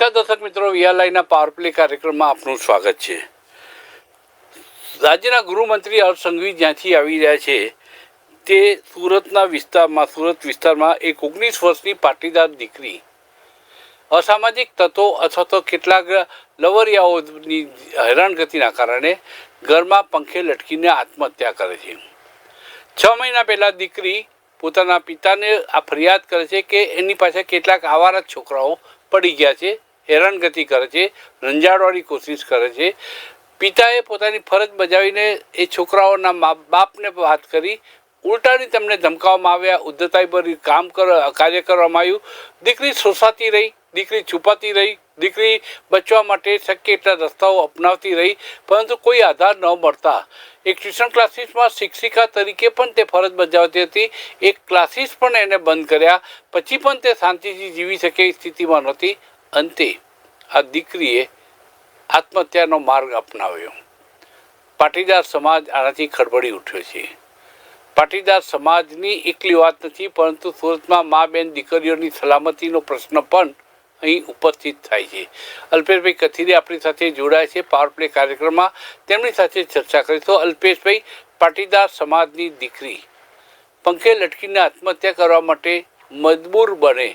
નમસ્કાર દર્શક મિત્રો, વીઆરલાઈના પાવરપ્લે કાર્યક્રમમાં આપનું સ્વાગત છે. રાજ્યના ગૃહમંત્રી હર્ષ સંઘવી જ્યાંથી આવી રહ્યા છે, તે સુરતના વિસ્તારમાં, સુરત વિસ્તારમાં એક ઓગણીસ વર્ષની પાટીદાર દીકરી. અસામાજિક તત્વો અથવા તો કેટલાક લવરિયાઓની હેરાનગતિના કારણે ઘરમાં પંખે લટકીને આત્મહત્યા કરે છે. છ મહિના પહેલાં દીકરી પોતાના પિતાને આ ફરિયાદ કરે છે કે એની પાસે કેટલાક આવારા છોકરાઓ પડી ગયા છે. હેરાનગતિ કરે છે, રંજાડવાની કોશિશ કરે છે. પિતાએ પોતાની ફરજ બજાવીને એ છોકરાઓના મા, બાપને વાત કરી. ઉલટાની તમને ધમકાવવામાં આવ્યા ઉદ્ધતાઈભરી કામ કર, કાર્ય કરવામાં આવ્યું. દીકરી શોષાતી રહી, દીકરી છુપાતી રહી, દીકરી બચવા માટે શક્ય એટલા રસ્તાઓ અપનાવતી રહી, પરંતુ કોઈ આધાર ન મળતા. એક ટ્યુશન ક્લાસીસમાં શિક્ષિકા તરીકે પણ તે ફરજ બજાવતી હતી. એક ક્લાસીસ પણ એને બંધ કર્યા. પછી પણ તે શાંતિથી જીવી શકે એ સ્થિતિમાં નહોતી. અંતે આ દીકરીએ આત્મહત્યાનો માર્ગ અપનાવ્યો. પાટીદાર સમાજ આનાથી ખડબડી ઉઠ્યો છે. પાટીદાર સમાજની એકલી વાત નથી, પરંતુ સુરતમાં મા બેન દીકરીઓની સલામતીનો પ્રશ્ન પણ અહીં ઉપસ્થિત થાય છે. અલ્પેશભાઈ કથિરી આપણી સાથે જોડાય છે પાવર પ્લે કાર્યક્રમમાં. તેમની સાથે ચર્ચા કરીશું. અલ્પેશભાઈ, પાટીદાર સમાજની દીકરી, પંખે લટકીને આત્મહત્યા કરવા માટે મજબૂર બને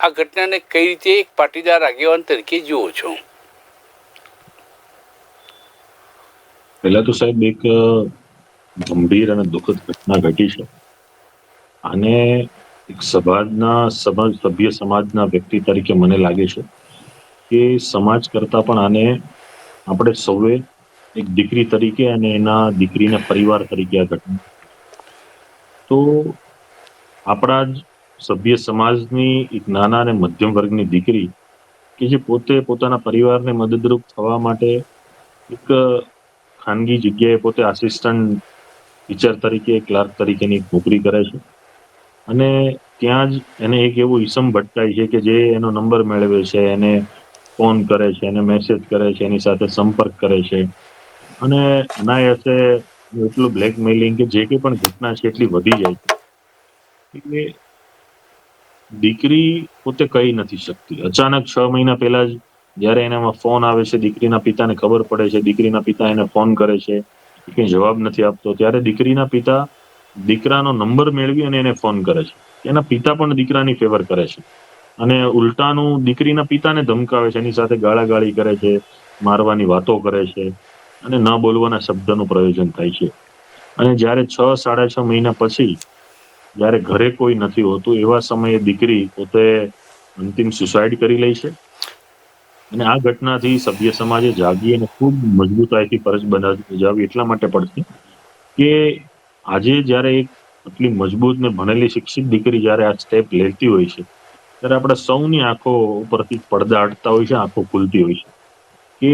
આ ઘટનાને કઈ રીતે એક પાટીદાર આગેવાન તરીકે જુઓ છો? પહેલા તો સાહેબ એક ગંભીર અને દુઃખદ ઘટના ઘટી છે. અને એક સમાજના, સમાજ, સભ્ય સમાજના વ્યક્તિ તરીકે મને લાગે છે કે સમાજ કરતા પણ આને આપણે સૌએ એક દીકરી તરીકે અને એના દીકરીના પરિવાર તરીકે આ ઘટના. તો આપણા જ સભ્ય સમાજની, એક નાના અને મધ્યમ વર્ગની દીકરી કે જે પોતે પોતાના પરિવારને મદદરૂપ થવા માટે એક ખાનગી જગ્યાએ પોતે આસિસ્ટન્ટ ટીચર તરીકે ક્લાર્ક તરીકેની નોકરી કરે છે. અને ત્યાં જ એને એક એવું ઈસમ ભટકાય છે કે જે એનો નંબર મેળવે છે, એને ફોન કરે છે, એને મેસેજ કરે છે, એની સાથે સંપર્ક કરે છે. અને અનાયાસે એટલું બ્લેકમેલિંગ કે જે કંઈ પણ ઘટના છે, એટલી વધી જાય છે. એટલે દીકરી પોતે કહી નથી શકતી. અચાનક છ મહિના પહેલા જ જ્યારે એનામાં ફોન આવે છે, દીકરીના પિતાને ખબર પડે છે, દીકરીના પિતા એને ફોન કરે છે કંઈ જવાબ નથી આપતો, ત્યારે દીકરીના પિતા દીકરાનો નંબર મેળવી અને એને ફોન કરે છે. એના પિતા પણ દીકરાની ફેવર કરે છે. અને ઉલટાનું દીકરીના પિતાને ધમકાવે છે, એની સાથે ગાળાગાળી કરે છે, મારવાની વાતો કરે છે અને ન બોલવાના શબ્દનું પ્રયોજન થાય છે. અને જ્યારે છ, સાડા છ મહિના પછી જ્યારે ઘરે કોઈ નથી હોતું, એવા સમયે દીકરી પોતે અંતિમ સુસાઇડ કરી લે છે. અને આ ઘટનાથી સભ્ય સમાજે જાગી અને ખૂબ મજબૂતાઈથી ફરજ બજાવી એટલા માટે પડશે કે આજે જ્યારે એક આટલી મજબૂત ને ભણેલી શિક્ષિત દીકરી જ્યારે આ સ્ટેપ લેતી હોય છે, ત્યારે આપણે સૌની આંખો ઉપરથી પડદા હટતા હોય છે, આંખો ખુલતી હોય છે. કે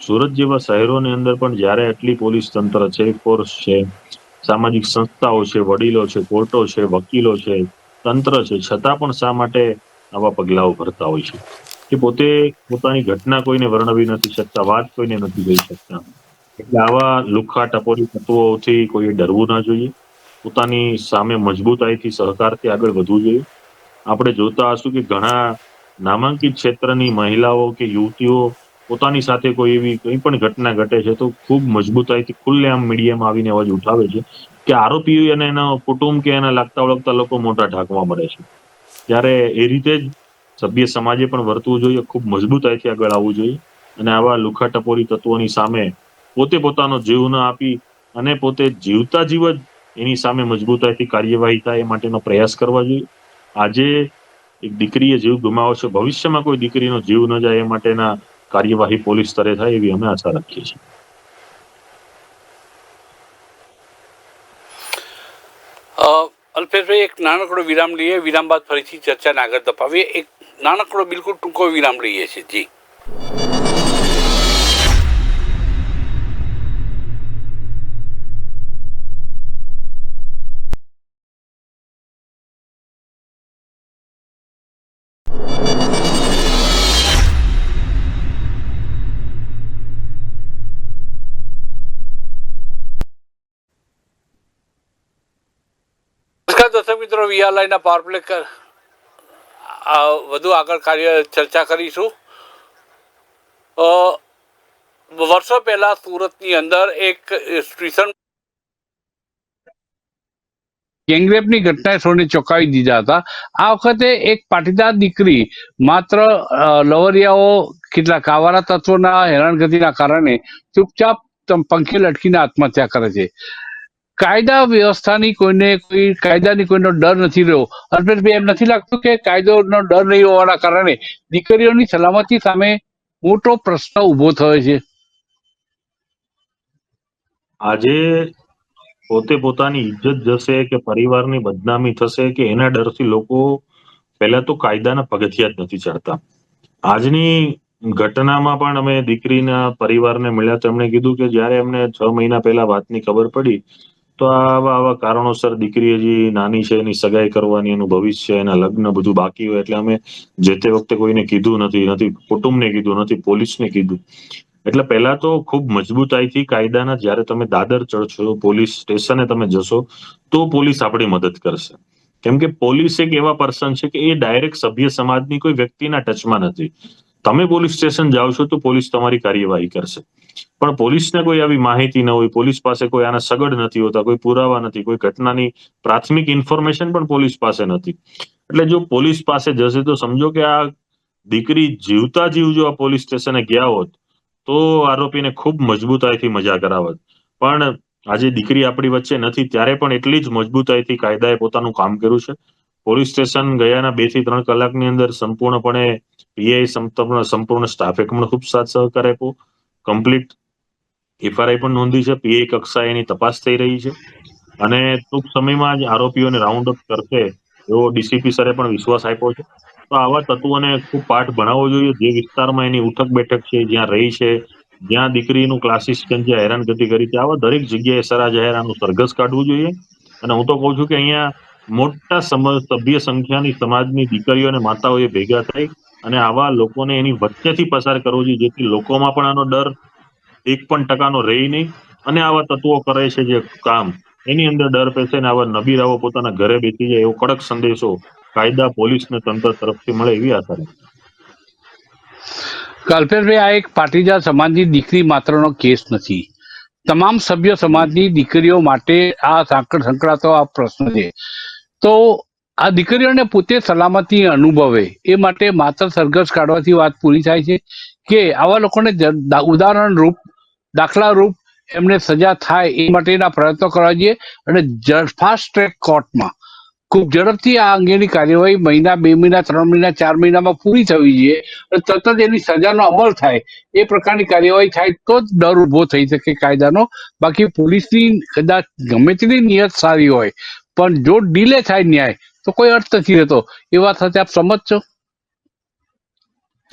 સુરત જેવા શહેરોની અંદર પણ જ્યારે આટલી પોલીસ તંત્ર છે ફોર્સ છે સામાજિક સંસ્થાઓ છે, વડીલો છે, કોર્ટો છે, વકીલો છે, તંત્ર છે, છતાં પણ શા માટે આવા પગલાઓ ભરતા હોય છે? કે પોતે પોતાની ઘટના કોઈને વર્ણવી નથી શકતા, વાત કોઈને નથી કહી શકતા. એટલે આવા લુખ્ખા ટપોરી તત્વોથી કોઈએ ડરવું ના જોઈએ. પોતાની સામે મજબૂતાઈથી સહકારથી આગળ વધવું જોઈએ. આપણે જોતા હશું કે ઘણા નામાંકિત ક્ષેત્રની મહિલાઓ કે યુવતીઓ પોતાની સાથે કોઈ એવી કંઈ પણ ઘટના ઘટે છે તો ખૂબ મજબૂતાઈથી ખુલ્લેઆમ મીડિયામાં આવીને અવાજ ઉઠાવે છે કે આરોપી અને એના કુટુંબ કે એના લાગતા ઓળખતા લોકો મોટા ઢાંકવા મળે છે. ત્યારે એ રીતે જ સભ્ય સમાજે પણ વર્તવું જોઈએ, ખૂબ મજબૂતાઈથી આગળ આવવું જોઈએ અને આવા લુખા ટપોરી તત્વોની સામે પોતે પોતાનો જીવ ન આપી અને પોતે જીવતા જીવ જ એની સામે મજબૂતાઈથી કાર્યવાહી થાય એ માટેનો પ્રયાસ કરવા જોઈએ. આજે એક દીકરીએ જીવ ગુમાવ્યો છે. ભવિષ્યમાં કોઈ દીકરીનો જીવ ન જાય એ માટેના કાર્યવાહી પોલીસ સ્તરે થાય એવી અમે આશા રાખીએ છીએ. અલ્પેશભાઈ, એક નાનકડો વિરામ લઈએ. વિરામ બાદ ફરીથી ચર્ચાને આગળ ધપાવીએ. એક નાનકડો બિલકુલ ટૂંકો વિરામ લઈએ છીએ. જી. મિત્રો વિયાલયના પાવર પ્લે વધુ આગળ કાર્ય ચર્ચા કરીશું. વર્ષો પહેલા સુરતની અંદર એક સ્ટેશન ગેંગરેપની ઘટનાએ સૌને ચોંકાવી દીધા હતા. આ વખતે એક પાટીદાર દીકરી માત્ર લવરિયાઓ કેટલાક આવારા તત્વોના હેરાનગતિના કારણે ચૂપચાપ પંખે લટકીને આત્મહત્યા કરે છે. કાયદા વ્યવસ્થાની કોઈને કોઈ કાયદાની કોઈનો ડર નથી રહ્યો. અલ્પેશભાઈ એમ નથી લાગતું કે કાયદોનો ડર નહીં હોવાના કારણે દીકરીઓની સલામતી સામે મોટો પ્રશ્ન ઊભો થયો છે. આજે પોતે પોતાની ઇજ્જત જશે કે પરિવારની બદનામી થશે કે એના ડરથી લોકો પહેલા તો કાયદાના પગથિયા જ નથી ચડતા. આજની ઘટનામાં પણ અમે દીકરીના પરિવારને મળ્યા. તો એમણે કીધું કે જ્યારે એમને છ મહિના પહેલા વાતની ખબર પડી તો આવા આવા કારણોસર દીકરી હજી નાની છે, એની સગાઈ કરવાની, એનું ભવિષ્ય, એના લગ્ન બધું બાકી હોય, એટલે અમે જે તે વખતે કોઈને કીધું નથી નથી, કુટુંબને કીધું, નથી, પોલીસને કીધું. એટલે પહેલા તો ખૂબ મજબૂતાઈથી કાયદાના જ્યારે તમે દાદર ચડશો પોલીસ સ્ટેશને તમે જશો, તો પોલીસ આપણી મદદ કરશે. કેમ કે પોલીસ એક એવા પર્સન છે કે એ ડાયરેક્ટ સભ્ય સમાજની કોઈ વ્યક્તિના ટચમાં નથી. તમે પોલીસ સ્ટેશન જાઓ છો તો પોલીસ તમારી કાર્યવાહી કરશે. પણ પોલીસને કોઈ આવી માહિતી ન હોય, પોલીસ પાસે કોઈ આના સગડ નથી હોતા, કોઈ પુરાવા નથી, કોઈ ઘટનાની પ્રાથમિક ઇન્ફોર્મેશન પણ પોલીસ પાસે નથી. એટલે જો પોલીસ પાસે જશે તો સમજો કે આ દીકરી જીવતા જીવ જો આ પોલીસ સ્ટેશને ગયા હોત, તો આરોપીને ખૂબ મજબૂતાઈથી મજા કરાવત. પણ આજે દીકરી આપણી વચ્ચે નથી, ત્યારે પણ એટલી જ મજબૂતાઈથી કાયદાએ પોતાનું કામ કર્યું છે. પોલીસ સ્ટેશન ગયાના બેથી ત્રણ કલાકની અંદર સંપૂર્ણપણે પીઆઈ સંપૂર્ણ સ્ટાફે પણ ખૂબ સાથ સહકાર આપ્યો. કમ્પ્લીટ એફઆરઆઈ પણ નોંધી છે. પીઆઈ કક્ષાએ તપાસ થઈ રહી છે. અને ટૂંક સમયમાં જ આરોપીઓને રાઉન્ડ અપ કરશે એવો ડીસીપી સરે પણ વિશ્વાસ આપ્યો છે. તો આવા તત્વોને ખૂબ પાઠ ભણાવવો જોઈએ. જે વિસ્તારમાં એની ઉઠક બેઠક છે, જ્યાં રહી છે, જ્યાં દીકરીનું ક્લાસીસ જે હેરાનગતિ કરી છે. આવા દરેક જગ્યાએ સરા જાહેરાનું સરઘસ કાઢવું જોઈએ. અને હું તો કહું છું કે અહીંયા મોટા સભ્ય સંખ્યાની સમાજની દીકરીઓ અને માતાઓએ ભેગા થઈ અને આવા લોકોને એની વચ્ચેથી પસાર કરવો જોઈએ, જેથી લોકોમાં પણ આનો ડર એક પણ ટકાનો રહે નહીં. અને આવા તત્વો કરે છે જે કામ, એની અંદર ડર પેસે ને આવા નબીરાઓ પોતાના ઘરે બેસી જાય એવો કડક સંદેશો કાયદા, પોલીસ ને તંત્ર તરફથી મળે એવી આશા રાખું. કલ્પેશભાઈ, આ એક પાટીદાર સમાજની દીકરી માત્રનો કેસ નથી. તમામ સભ્ય સમાજની દીકરીઓ માટે આ સાંકળ સંકળાતો આ પ્રશ્ન છે. તો આ દીકરીઓને પોતે સલામતી અનુભવે. એ માટે માત્ર સરઘસ કાઢવાથી વાત પૂરી થાય છે કે આવા લોકોને ઉદાહરણ રૂપ, દાખલા રૂપ એમને સજા થાય એ માટેના પ્રયત્નો કરવા જોઈએ અને ફાસ્ટ ટ્રેક કોર્ટમાં ખૂબ ઝડપથી આ અંગેની કાર્યવાહી મહિના, બે મહિના, ત્રણ મહિના, ચાર મહિનામાં પૂરી થવી જોઈએ અને તરત જ એની સજાનો અમલ થાય. એ પ્રકારની કાર્યવાહી થાય તો જ ડર ઊભો થઈ શકે કાયદાનો. બાકી પોલીસની કદાચ ગમે તેની નિયત સારી હોય, પણ જો ડીલે થાય ન્યાય તો કોઈ અર્થ નથી રહેતો. એ વાત સાથે આપ સમજશો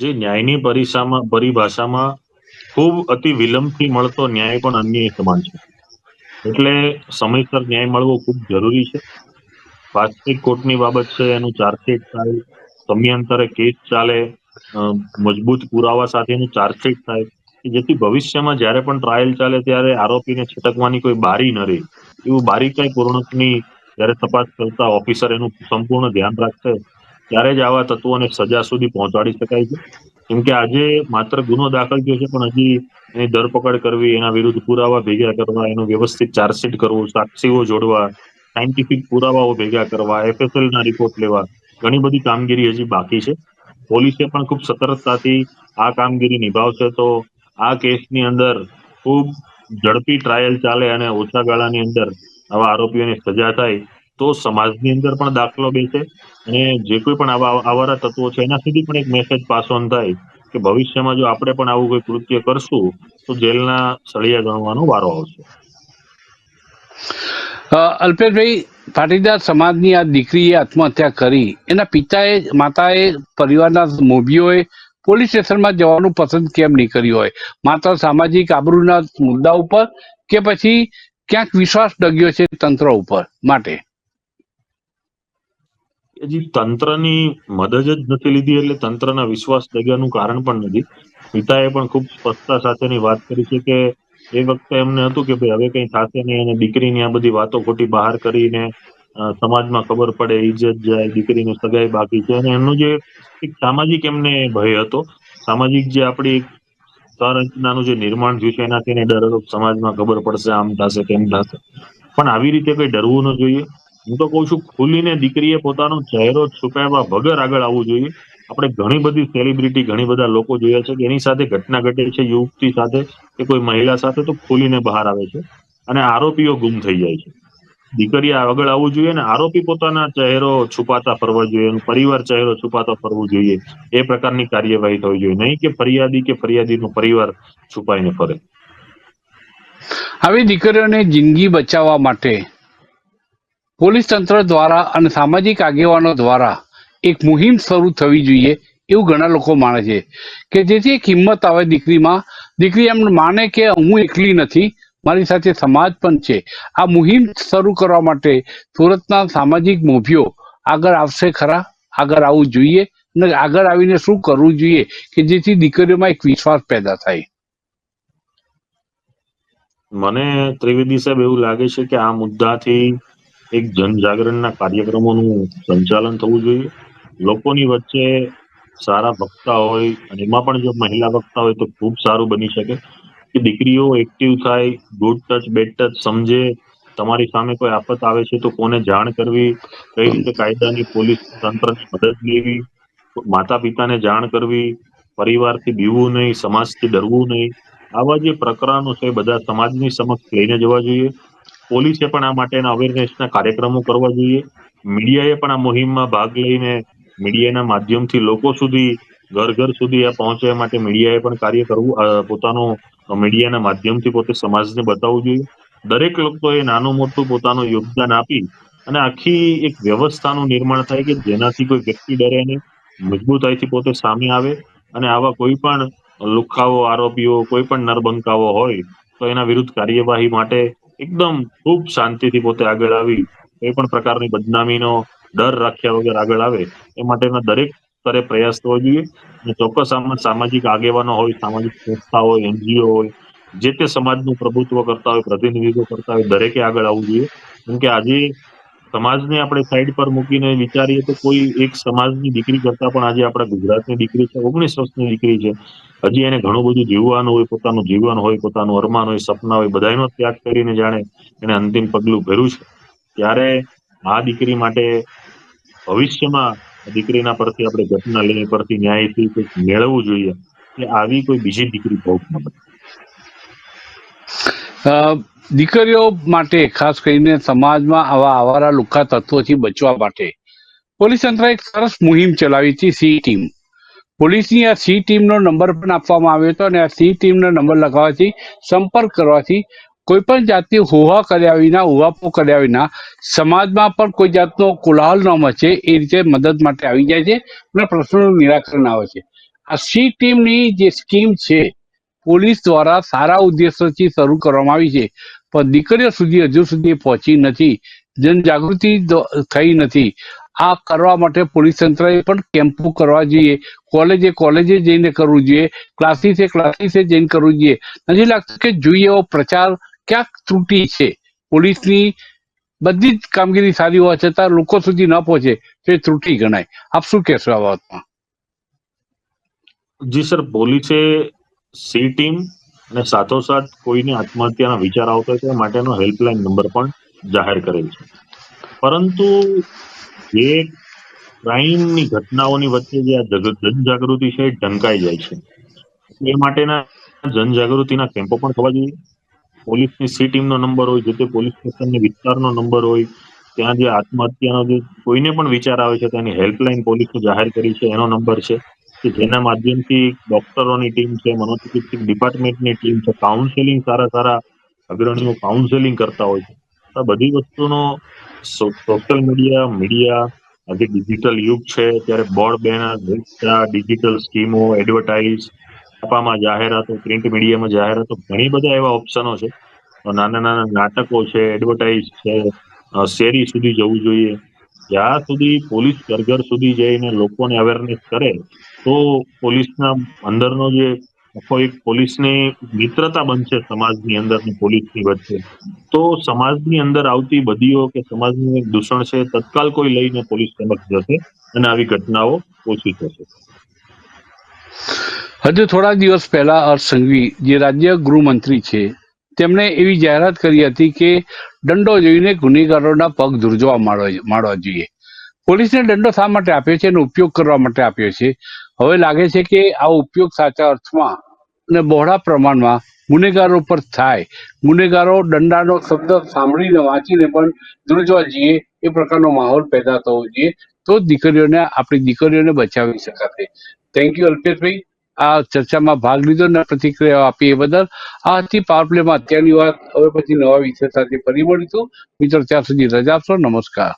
જે ન્યાયની પરિસામાં, પરિભાષામાં ખૂબ અતિ વિલંબથી મળતો ન્યાય પણ અન્ય સમાન છે. એટલે સમયસર ન્યાય મળવો ખૂબ જરૂરી છે. વાસ્તવિક કોર્ટની બાબત છે, એનું ચાર્જશીટ થાય, સમયાંતરે કેસ ચાલે મજબૂત પુરાવા સાથેનું ચાર્જશીટ થાય જેથી ભવિષ્યમાં જ્યારે પણ ટ્રાયલ ચાલે ત્યારે આરોપીને છટકવાની કોઈ બારી ન રહે. એવું બારીકાઈ પૂર્ણકની જ્યારે તપાસ કરતા ઓફિસર એનું સંપૂર્ણ ધ્યાન રાખશે, ત્યારે જ આવા તત્વોને સજા સુધી પહોંચાડી શકાય છે. કેમ કે આજે માત્ર ગુનો દાખલ થયો છે, પણ હજી એની ધરપકડ કરવી, એના વિરુદ્ધ પુરાવા ભેગા કરવા, એનું વ્યવસ્થિત ચાર્જશીટ કરવું, સાક્ષીઓ જોડવા સાયન્ટિફિક પુરાવાઓ ભેગા કરવા એફએસએલ ના રિપોર્ટ લેવા, ઘણી બધી કામગીરી હજી બાકી છે. પોલીસે પણ ખૂબ સતર્કતાથી આ કામગીરી નિભાવશે તો આ કેસની અંદર ખૂબ ઝડપી ટ્રાયલ ચાલે અને ઓછા ગાળાની અંદર આવા આરોપીઓને સજા થાય તો સમાજની અંદર પણ દાખલો બેસે અને જે કોઈ પણ આવા આવારા તત્વો છે, એના સુધી પણ એક મેસેજ પાસ ઓન થાય કે ભવિષ્યમાં જો આપણે પણ આવું કોઈ કૃત્ય કરશું, તો જેલના સળિયા ગણવાનો વારો આવશે. અલ્પેશભાઈ, પાટીદાર સમાજની આ દીકરીએ આત્મહત્યા કરી, એના પિતાએ, માતાએ, પરિવારના મોભીઓએ પોલીસ સ્ટેશનમાં જવાનું પસંદ કેમ નહીં કર્યું હોય? માત્ર સામાજિક આબરૂના મુદ્દા ઉપર કે પછી ક્યાંક વિશ્વાસ ડગ્યો છે તંત્ર ઉપર માટે? હજી તંત્રની મદદ જ નથી લીધી એટલે તંત્રના વિશ્વાસ ડગ્યાનું કારણ પણ નથી. પિતાએ પણ ખૂબ સ્પષ્ટતા સાથેની વાત કરી છે કે એ વખતે એમને હતું કે ભાઈ, હવે કંઈ થશે નહીં અને દીકરીની આ બધી વાતો ખોટી બહાર કરીને સમાજમાં ખબર પડે ઇજ્જત જાય, દીકરીની સગાઈ બાકી છે. અને એમનો જે એક સામાજિક એમને ભય હતો, સામાજિક જે આપણી સંરચનાનું જે નિર્માણ થયું છે, એનાથી એને ડર સમાજમાં ખબર પડશે, આમ થશે, તેમ થશે. પણ આવી રીતે કઈ ડરવું ન જોઈએ. હું તો કઉ છું, ખુલીને દીકરીએ પોતાનો ચહેરો છુપાવ્યા વગર આગળ આવવું જોઈએ. આપણે ઘણી બધી સેલિબ્રિટી ઘણી બધા લોકો જોયા છે કે એની સાથે ઘટના ઘટે છે, યુવતી સાથે કે કોઈ મહિલા સાથે તો ખુલીને બહાર આવે છે. અને આરોપીઓ ગુમ થઈ જાય છે. દીકરીએ આગળ આવવું જોઈએ ને આરોપી પોતાના ચહેરો છુપાતા ફરવા જોઈએ પરિવાર ચહેરો છુપાતો ફરવું જોઈએ. એ પ્રકારની કાર્યવાહી થવી જોઈએ. નહીં કે ફરિયાદી કે ફરિયાદીનો પરિવાર છુપાઈને ફરે. આવી દીકરીઓને જિંદગી બચાવવા માટે પોલીસ તંત્ર દ્વારા અને સામાજિક આગેવાનો દ્વારા એક મુહિમ શરૂ થવી જોઈએ એવું ઘણા લોકો માને છે. કે જેથી એક હિંમત આવે દીકરીમાં. દીકરી એમ માને કે હું એકલી નથી. મારી સાથે સમાજ પણ છે. આ મુહિમ શરૂ કરવા માટે સુરતના સામાજિક મોભીઓ આગળ આવશે ખરા? આગળ આવવું જોઈએ? અને આગળ આવીને શું કરવું જોઈએ કે જેથી દીકરીઓમાં એક વિશ્વાસ પેદા થાય? મને ત્રિવેદી સાહેબ એવું લાગે છે કે આ મુદ્દાથી એક જનજાગરણના કાર્યક્રમોનું સંચાલન થવું જોઈએ. લોકોની વચ્ચે સારા વક્તા હોય અને એમાં પણ જો મહિલા વક્તા હોય તો ખૂબ સારું બની શકે. કે દીકરીઓ એક્ટિવ થાય ગુડ ટચ બેડ ટચ સમજે, તમારી સામે કોઈ આફત આવે છે તો કોને જાણ કરવી? કઈ રીતે કાયદાની પોલીસ તંત્રની મદદ લેવી? માતા પિતાને જાણ કરવી? પરિવારથી બીવું નહીં, સમાજથી ડરવું નહીં. આવા જે પ્રકરણો છે બધા સમાજની સમક્ષ લઈને જવા જોઈએ. પોલીસે પણ આ માટેના અવેરનેસના કાર્યક્રમો કરવા જોઈએ. મીડિયાએ પણ આ મુહિમમાં ભાગ લઈને મીડિયાના માધ્યમથી લોકો સુધી, ઘર ઘર સુધી આ પહોંચવા માટે મીડિયાએ પણ કાર્ય કરવું પોતાનું મીડિયાના માધ્યમથી પોતે સમાજને બતાવવું જોઈએ. દરેક લોકોએ નાનું મોટું પોતાનું યોગદાન આપી અને આખી એક વ્યવસ્થાનું નિર્માણ થાય કે જેનાથી કોઈ વ્યક્તિ ડરે નહીં, મજબૂતાઈથી પોતે સામે આવે અને આવા કોઈ પણ લુખાઓ, આરોપીઓ, કોઈ પણ નરબંકાઓ હોય તો એના વિરુદ્ધ કાર્યવાહી માટે એકદમ ખૂબ શાંતિથી પોતે આગળ આવી, કોઈ પણ પ્રકારની બદનામીનો ડર રાખ્યા વગર આગળ આવે, એ માટેના દરેક સ્તરે પ્રયાસ થવો જોઈએ. ચોક્કસ આમાં સામાજિક આગેવાનો હોય, સામાજિક સંસ્થા હોય, એનજીઓ હોય, જે તે સમાજનું પ્રભુત્વ કરતા હોય, પ્રતિનિધિત્વ કરતા હોય, દરેકે આગળ આવવું જોઈએ. કેમ કે આજે સમાજને આપણે સાઈડ પર મૂકીને વિચારીએ તો કોઈ એક સમાજની દીકરી કરતા પણ આજે આપણા ગુજરાતની દીકરી છે, ઓગણીસ વર્ષની દીકરી છે. હજી એને ઘણું બધું જીવવાનું હોય, પોતાનું જીવન હોય, પોતાનું અરમાન હોય, સપના હોય બધાનો ત્યાગ કરીને જાણે એને અંતિમ પગલું ભર્યું છે. ત્યારે આ દીકરી માટે ભવિષ્યમાં દીકરીના પરથી આપણે ઘટના લઈને પરથી ન્યાયથી કંઈક મેળવવું જોઈએ કે આવી કોઈ બીજી દીકરી ભોગ ન બને. દીકરીઓ માટે ખાસ કરીને સમાજમાં આવા આવારા લુખ્ખા તત્વોથી બચવા માટે પોલીસ તંત્રએ એક સરસ મુહિમ ચલાવી હતી, સી ટીમ. પોલીસની આ સી ટીમનો નંબર પણ આપવામાં આવ્યો હતો અને આ સી ટીમનો નંબર લગાવવાથી સંપર્ક કરવાથી કોઈ પણ જાતની હોહા કર્યા વિના, ઉહાપો કર્યા વિના, સમાજમાં પણ કોઈ જાતનો કોલાહલ ન મચે, એ રીતે મદદ માટે આવી જાય છે અને પ્રશ્નોનું નિરાકરણ આવે છે. આ સી ટીમની જે સ્કીમ છે, પોલીસ દ્વારા સારા ઉદ્દેશોથી શરૂ કરવામાં આવી છે, પણ દીકરીઓ સુધી હજુ સુધી પહોંચી નથી, જનજાગૃતિ થઈ નથી. આ કરવા માટે પોલીસ તંત્રએ પણ કેમ્પો કરવા જોઈએ, કોલેજે કોલેજે જઈને કરવું જોઈએ, ક્લાસીસે ક્લાસીસે જઈને કરવું જોઈએ. નથી લાગતું કે જોઈએ એવો પ્રચાર ક્યાંક ત્રુટી છે. પોલીસની બધી જ કામગીરી સારી હોવા છતાં લોકો સુધી ન પહોંચે તો એ ત્રુટી ગણાય. આપ શું કહેશો આ બાબતમાં? જી સર, પોલીસે સી ટીમ અને સાથોસાથ કોઈને આત્મહત્યાના વિચાર આવતો એ માટેનો હેલ્પલાઇન નંબર પણ જાહેર કરેલ છે. પરંતુ જે ક્રાઇમની ઘટનાઓની વચ્ચે જે આ જનજાગૃતિ છે ઢંકાઈ જાય છે. એ માટેના જનજાગૃતિના કેમ્પો પણ થવા જોઈએ. પોલીસની સી ટીમનો નંબર હોય, જે તે પોલીસ સ્ટેશનની વિસ્તારનો નંબર હોય, ત્યાં જે આત્મહત્યાનો જે કોઈને પણ વિચાર આવે છે, તેની હેલ્પલાઇન પોલીસે જાહેર કરી છે, એનો નંબર છે, કે જેના માધ્યમથી ડોક્ટરોની ટીમ છે, મનોચિકિત્સક ડિપાર્ટમેન્ટની ટીમ છે, કાઉન્સેલિંગ સારા સારા અગ્રણીઓ કાઉન્સેલિંગ કરતા હોય છે. આ બધી વસ્તુનો સોશિયલ મીડિયા મીડિયા આજે ડિજિટલ યુગ છે, ત્યારે બોર્ડ બેનર ડિજિટલ સ્કીમો, એડવર્ટાઇઝ છાપામાં જાહેરાતો પ્રિન્ટ મીડિયામાં જાહેરાતો ઘણી બધા એવા ઓપ્શનો છે. નાના નાના નાટકો છે એડવર્ટાઇઝ છે શેરી સુધી જવું જોઈએ. જ્યાં સુધી પોલીસ ઘર ઘર સુધી જઈને લોકોને અવેરનેસ કરે, તો પોલીસના અંદરનો જે આખો એક પોલીસની મિત્રતા બનશે, સમાજની અંદર અને પોલીસની વચ્ચે, તો સમાજની અંદર આવતી બધીઓ કે સમાજનું એક દૂષણ છે, તત્કાલ કોઈ લઈને પોલીસ સમક્ષ જશે અને આવી ઘટનાઓ ઓછી થશે. હજુ થોડા દિવસ પહેલા હર્ષ સંઘવી, જે રાજ્ય ગૃહમંત્રી છે, તેમણે એવી જાહેરાત કરી હતી કે દંડો જોઈને ગુનેગારોના પગ ધ્રુજવા માંડવા જોઈએ. પોલીસને દંડો શા માટે આપ્યો છે એનો ઉપયોગ કરવા માટે આપ્યો છે? હવે લાગે છે કે આ ઉપયોગ સાચા અર્થમાં અને બહોળા પ્રમાણમાં ગુનેગારો પર થાય. ગુનેગારો દંડાનો શબ્દ સાંભળીને વાંચીને પણ ધ્રુજવા જઈએ. એ પ્રકારનો માહોલ પેદા થવો જોઈએ. તો દીકરીઓને, આપણી દીકરીઓને બચાવી શકાશે. થેન્ક યુ અલ્પેશભાઈ. આ ચર્ચામાં ભાગ લીધો અને પ્રતિક્રિયાઓ આપી એ બદલ આ હતી પાવર પ્લેમાં અત્યારની વાત હવે પછી નવા વિષય સાથે ફરી મળીશું. મિત્રો, ત્યાં સુધી રજા આપશો. નમસ્કાર.